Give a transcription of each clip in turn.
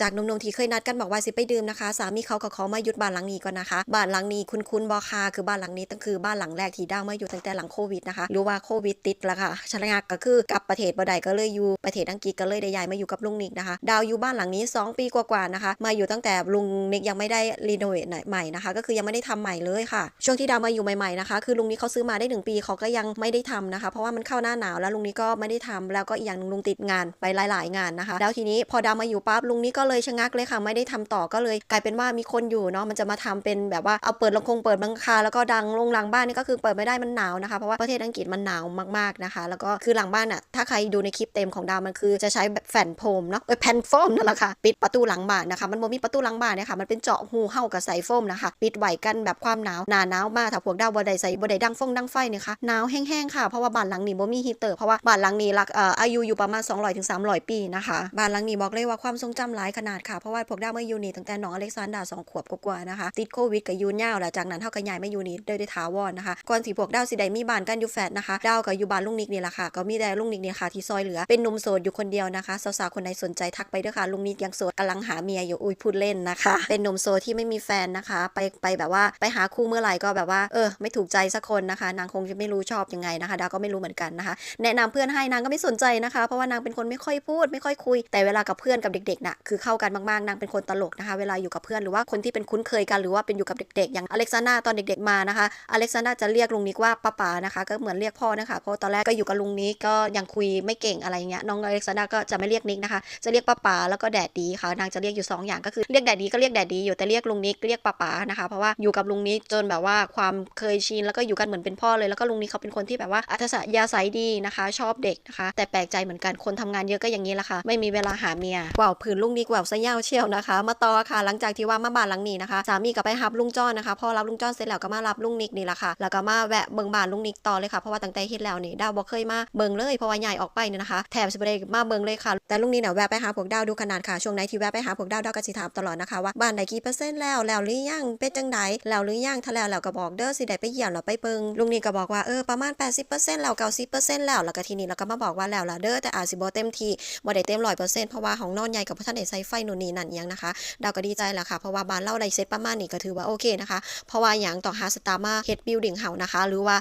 จากหนุ่มๆที่เคยนัดกันบอกว่าสิไปดื่มนะคะ สามีเขาก็ขอมาหยุดบ้านหลังนี้ก่อนนะคะบ้านหลังนี้คุณคุณบอคาคือบ้านหลังนี้ตั้งคือบ้านหลังแรกที่ดาวมาอยู่ตั้งแต่หลังโควิดนะคะรือว่าโควิดติดละค่ะชะงักก็คือกลับประเทศบ่ได้ก็เลยอยู่ประเทศอังกฤษก็เลยได้ย้ายมาอยู่กับลุงนิกนะคะ ดาวอยู่บ้านหลังนี้ 2 ปีกว่าๆนะคะ มาอยู่ตั้งแต่ลุงนิกยังไม่ได้รีโนเวทใหม่นะคะ ก็คือยังไม่ได้ทำใหม่เลยค่ะ ช่วงที่ดาวมาอยู่ใหม่ๆนะคะคือลุงนิกเขาซื้อมาได้หนึ่งปีเขาก็ยังไม่ได้ทำนะคะ เพราะว่ามันเข้าหน้าหนาวแล้วลุงนิกก็ไม่ได้ทำแล้วก็อีกอย่างนึงลุงติดงานไปหลาย ๆ งานนะคะ แล้วทีนี้พอดาวมาอยู่ปั๊บลุงนิกก็เลยชะงักเลยค่ะ ไม่ได้ทำต่อก็เลย กลายเป็นว่ามีคนอยู่เนาะมันจะมาทำเป็นแบบว่าเอาเปิดลำโพงเปิดบังคา แล้วก็ดังลงหลังบ้านนี่ก็คือเปิดไม่ได้มันหนาวนะคะเพราะว่าประเทศอังกฤษมันหนาวมากๆนะคะ แล้วก็คือหลังบ้านอะถ้าใครดูในคลิปเต็มของดาวมันคือจะใช้แบบแผ่นโฟมเนาะเอแผ่นโฟมนั่นแหละค่ะปิดประตูหลังบ้านนะคะ มันบ่มีประตูหลังบ้านเนี่ยค่ะมันเป็นเจาะหูเห่ากับใส่โฟมนะคะ ปิดไว้กันแบบความหนาวหนาหนาวมากถ้าพวกดาวบ่ได้ใส่บ่ได้ดังฟงดังไฟเนี่ยค่ะหนาวแห้งๆค่ะเพราะว่าบ้านหลังนี้บ่มีฮีเตอร์เพราะว่าบ้านหลังนี้รักเอ่ออายุอยู่ประมาณ200-300 ปีนะคะบ้านหลังนี้บอกเลยว่าความทรงจำหลายขนาดค่ะ เพราะว่าพวกดาวมาอยู่นี่ตั้งแต่น้องอเล็กซานดราสองขวบกว่าๆนะคะ ติดโควิดกับยูนยาวแล้วจากนั้นเฮาก็ย้ายมาอยู่นี่โดยได้ถาวรนะคะ ก่อนที่พวกดาวสิได้มีบ้านกันอยู่แฟดนะคะดาวก็อยู่บ้านลุงนิกนี่แหละค่ะ ก็มีแต่ลุงนิกนี่ค่ะที่ซอยเหลือ เป็นหนุ่มโสดอยู่คนเดียวนะคะ สาวๆคนใดสนใจทักไปเด้อค่ะ ลุงนิกยังโสดกำลังหาเมียอยู่อุ้ยพูดเล่นนะคะ เป็นหนุ่มโสดที่ไม่มีแฟนนะคะ ไปไปแบบว่าไปหาคู่เมื่อไหร่ก็แบบว่า เออ ไม่ถูกใจสักคนนะคะ นางคงจะไม่รู้ชอบยังไงนะคะดาวก็ไม่รู้เหมือนกันนะคะ แนะนำเพื่อนให้นางก็ไม่สนใจนะคะ เพราะว่านางเป็นคนไม่ค่อยพูดไม่ค่อยคุย แต่เวลากับเพื่อนกับเด็กๆน่ะคือเข้ากันมากๆนางเป็นคนตลกนะคะ เวลาอยู่กับเพื่อนหรือว่าคนที่เป็นคุ้นเคยกันหรือว่าเป็นอยู่กับเด็กๆ อย่างอเล็กซาน่าตอนเด็กๆมานะคะอเล็กซาน่าจะเรียกลุงนิกว่าป้าป๋านะคะ ก็เหมือนเรียกพ่อนะคะเพราะตอนแรกก็อยู่กับลุงนิกก็ยังคุยไม่เก่งอะไรเงี้ยน้องอเล็กซาน่าก็จะไม่เรียกนิกนะคะจะเรียกป้าป๋าแล้วก็แดดดีค่ะนางจะเรียกอยู่สองอย่างก็คือเรียกแดดดีก็เรียกแดดดีอยู่แต่เรียกลุงนิกเรียกป้าป๋านะคะเพราะว่าอยู่กับลุงนิกจนแบบว่าความเคยชินแล้วก็อยู่กันเหมือนเป็นพ่อเลยแล้วก็ลุงนิกเขาเป็นคนที่แบบว่าอัธยาศัยดีนะคะ ชอบเด็กนะคะ แต่แปลกใจเหมือนกันคนทำงานเยอะก็อย่างนี้แหละค่ะไม่มีเวลาหาเมียว่าวผืนลุงนิกว่าวซะยาวเชียวนะคะ มาต่อค่ะ หลังจากที่ว่ามาบ้านหลังนี้นะคะ สามีก็ไปรับลุงจ้อนนะคะ พอรับลุงจ้อนเสร็จแล้วก็มารับลุงนิกนี่แหละค่ะ แล้วก็มาแวะเบิงบ้านลุงนิกต่อเลยค่ะ เพราะว่าตั้งแต่เฮ็ดแล้วนี่ดาวบ่เคยมาเบิงเลยเพราะว่าใหญ่ออกไปเนี่ยนะคะ แถมสิบ่ได้มาเบิงเลยค่ะ แต่ลุงนี่เนี่ยแวะไปหาพวกดาวดูขนาดค่ะ ช่วงไหนที่แวะไปหาพวกดาวดาวก็สิถามตลอดนะคะว่าบ้านใดกี่เปอร์เซ็นต์แล้ว แล้วหรือยัง เป็นจังไดแล้วหรือยังถ้าแล้วแล้วก็บอกเด้อสิได้ไปเยี่ยมแล้วไปเบิงลุงนี่ก็บอกว่าเออประมาณ 80%แล้ว90%แล้วแล้วก็ทีนี้เราก็มาบอกว่าแล้วล่ะเด้อแต่อาจสิบ่เต็มที่บ่ได้เต็ม100%เพราะว่าของนอนใหญ่กับพ่อท่านได้ใส่ไฟนู่นนี่นั่นยังนะคะดาวก็ดีใจแหละค่ะเพราะว่าบ้านเราได้เซ็ตประมาณนี้ก็ถือว่าโอเคนะคะ เพราะว่าอย่างต่อหาสตามาเฮดบิลดิ่งเฮานะคะ หรือว่า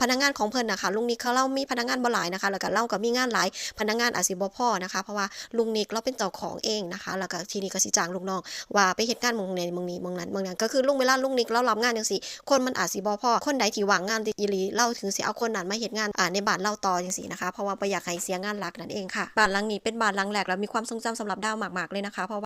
พนักงานของเพิ่นนะคะลุงนิกเขาเล่ามีพนักงานบ่หลายนะคะ แล้วก็เล่าก็มีงานหลายพนักงานอาจสิบ่พอนะคะ เพราะว่าลุงนิกเราเป็นเจ้าของเองนะคะ แล้วก็ทีนี้ก็สิจ้างลูกน้องว่าไปเฮ็ดงานหมองนี้หมองนี้มองนั้นมองนั้นก็คือลุงเวลาลุงนิกเรารับงานจังซี่คนมันอาจสิบ่พอคนใดที่ว่างงานอีหลีเราถึงสิเอาคนนั้นมาเฮ็ดงานในบ้านเราต่อจังซี่นะคะเพราะว่าบ่อยากให้เสียงานหลักนั่นเองค่ะบ้านหลังนี้เป็นบ้านหลังแรกแล้วมีความทรงจำสำหรับดาวมากๆเลยนะคะ เพราะว่า